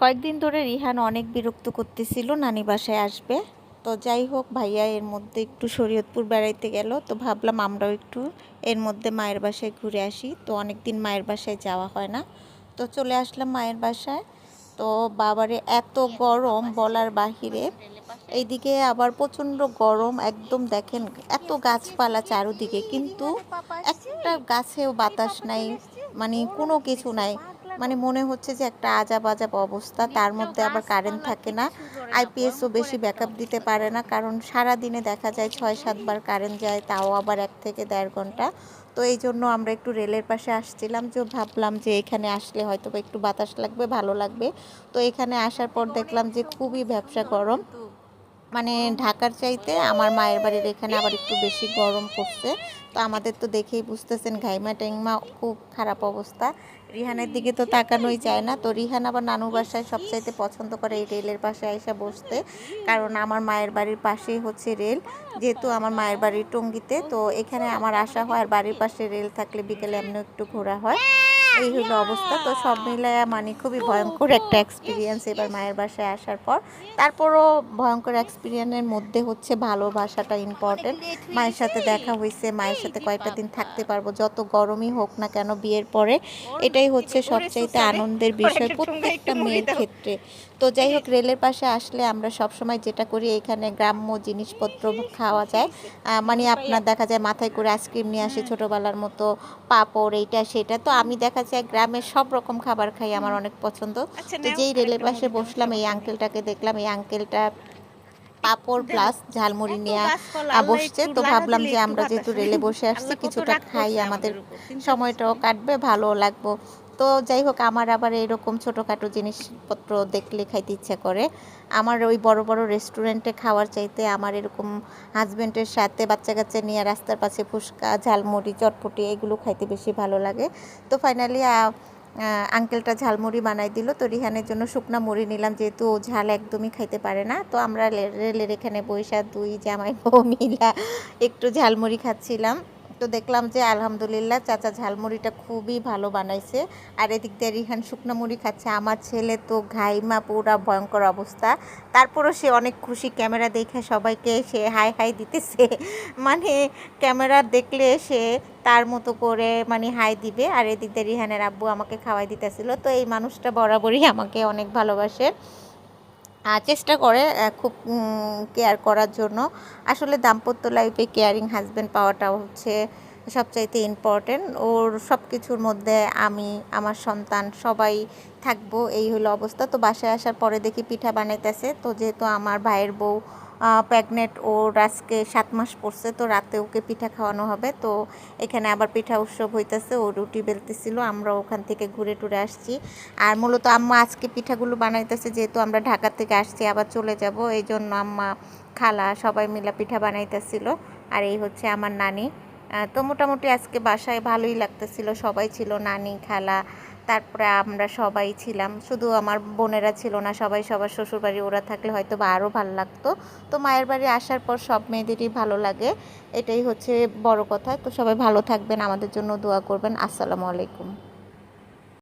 কয়েকদিন ধরে রিহান অনেক বিরক্ত করতেছিল, নানি বাসায় আসবে। তো যাই হোক, ভাইয়া এর মধ্যে একটু শরীয়তপুর বেড়াইতে গেল, তো ভাবলাম আমরাও একটু এর মধ্যে মায়ের বাসায় ঘুরে আসি। তো অনেক দিন মায়ের বাসায় যাওয়া হয় না। তো চলে আসলাম মায়ের বাসায়। তো বাবারে এত গরম বলার বাহিরে, এইদিকে আবার প্রচণ্ড গরম, একদম দেখেন এত গাছপালা চারোদিকে, কিন্তু একটা গাছেও বাতাস নাই মানে কোনো কিছু নাই। মানে মনে হচ্ছে যে একটা আজাব আজাব অবস্থা তার মধ্যে আবার কারেন্ট থাকে না। আইপিএসও বেশি ব্যাকআপ দিতে পারে না কারণ সারা দিনে দেখা যায় ছয় সাতবার কারেন্ট যায় তাও আবার এক থেকে দেড় ঘণ্টা। তো এই জন্য আমরা একটু রেলের পাশে আসছিলাম যে ভাবলাম যে এখানে আসলে হয়তো বা একটু বাতাস লাগবে ভালো লাগবে। তো এখানে আসার পর দেখলাম যে খুবই ব্যবসা গরম। মানে ঢাকার চাইতে আমার মায়ের বাড়ির এখানে আবার একটু বেশি গরম পড়ছে। তো আমাদের তো দেখেই বুঝতেছেন, ঘাইমা টেংমা খুব খারাপ অবস্থা। রিহানের দিকে তো তাকানোই যায় না। তো রিহান আবার নানু বাসায় সবচাইতে পছন্দ করে এই রেলের পাশে এসে বসতে। কারণ আমার মায়ের বাড়ির পাশেই হচ্ছে রেল। যেহেতু আমার মায়ের বাড়ির টঙ্গিতে, তো এখানে আমার আসা হয় আর বাড়ির পাশে রেল থাকলে বিকেলে এমনি একটু ঘোরা হয়। এই হলো অবস্থা। তো সব মিলায় মানে খুবই ভয়ঙ্কর একটা এক্সপিরিয়েন্স এবার মায়ের বাসায় আসার পর। তারপরও ভয়ঙ্কর এক্সপিরিয়েন্সের মধ্যে হচ্ছে ভালোবাসাটা ইম্পর্টেন্ট মায়ের সাথে দেখা হয়েছে, মায়ের সাথে কয়েকটা দিন থাকতে পারব। যত গরমই হোক না কেন বিয়ের পরে, এটাই হচ্ছে সবচাইতে আনন্দের বিষয় প্রত্যেকটা মেয়ের ক্ষেত্রে। তো যাই হোক, রেলের পাশে আসলে আমরা সব সময় যেটা করি, এখানে গ্রাম্য জিনিসপত্র খাওয়া যায়। মানে আপনার দেখা যায় মাথায় করে আইসক্রিম নিয়ে আসে ছোটোবেলার মতো, পাপড়, এইটা, সেটা। তো আমি দেখা যায় গ্রামের সব রকম খাবার খাই আমার অনেক পছন্দ। তো যেই রেলের পাশে বসলাম এই আঙ্কেলটাকে দেখলাম এই আঙ্কেলটা পাপড় প্লাস ঝালমুড়ি নিয়ে বসছে। তো ভাবলাম যে আমরা যেহেতু রেলে বসে আসছি কিছুটা খাই আমাদের সময়টাও কাটবে ভালো লাগবো। তো যাই হোক, আমার আবার এরকম ছোটোখাটো জিনিসপত্র দেখলে খাইতে ইচ্ছা করে। আমার ওই বড় বড় রেস্টুরেন্টে খাওয়ার চাইতে আমার এরকম হাজব্যান্ডের সাথে বাচ্চা কাচ্চা নিয়ে রাস্তার পাশে ফুচকা, ঝালমুড়ি, চটপটি এগুলো খাইতে বেশি ভালো লাগে। তো ফাইনালি আঙ্কেলটা ঝালমুড়ি বানাই দিল। তো রিহানের জন্য শুকনা মুড়ি নিলাম, যেহেতু ও ঝাল একদমই খাইতে পারে না। তো আমরা রেলের এখানে বৈশা, দুই জামাই বউ মিলা একটু ঝালমুড়ি খাচ্ছিলাম। তো দেখলাম যে আলহামদুলিল্লাহ চাচা ঝালমুড়িটা খুবই ভালো বানাইছে। আর এদিক দিয়ে রিহান শুকনো মুড়ি খাচ্ছে। আমার ছেলে তো ঘাইমা, পুরা ভয়ঙ্কর অবস্থা। তারপরও সে অনেক খুশি। ক্যামেরা দেখে সবাইকে সে হাই হাই দিতেছে। মানে ক্যামেরা দেখলে সে তার মতো করে মানে হাই দিবে। আর এদিক দিয়ে রিহানের আব্বু আমাকে খাওয়াই দিতেছিল। তো এই মানুষটা বরাবরই আমাকে অনেক ভালোবাসে। চেষ্টা করে খুব কেয়ার করার জন্য। আসলে দাম্পত্য লাইফে কেয়ারিং হাজব্যান্ড পাওয়াটা হচ্ছে সবচাইতে ইম্পর্টেন্ট ওর সব কিছুর মধ্যে আমি, আমার সন্তান সবাই থাকব, এই হলো অবস্থা। তো বাসায় আসার পরে দেখি পিঠা বানাইতেছে। তো যেহেতু আমার ভাইয়ের বউ প্রেগনেন্ট ওর আজকে সাত মাস পড়ছে, তো রাতে ওকে পিঠা খাওয়ানো হবে। তো এখানে আবার পিঠা উৎসব হইতেছে, ও রুটি বেলতেছিল, আমরা ওখান থেকে ঘুরে টুরে আসছি। আর মূলত আম্মা আজকে পিঠাগুলো বানাইতেছে, যেহেতু আমরা ঢাকা থেকে আসছি, আবার চলে যাব এই জন্য আম্মা, খালা সবাই মিলা পিঠা বানাইতেছিল। আর এই হচ্ছে আমার নানি। তো মোটামুটি আজকে বাসায় ভালোই লাগতেছিল, সবাই ছিল, নানি, খালা তারপরে আমরা সবাই ছিলাম। শুধু আমার বোনেরা ছিল না, সবাই সবার শ্বশুরবাড়ি, ওরা থাকলে হয়তো বা আরও ভালো লাগতো। তো মায়ের বাড়ি আসার পর সব মেয়েদেরই ভালো লাগে। এটাই হচ্ছে বড় কথা। তো সবাই ভালো থাকবেন, আমাদের জন্য দোয়া করবেন। আসসালামু আলাইকুম।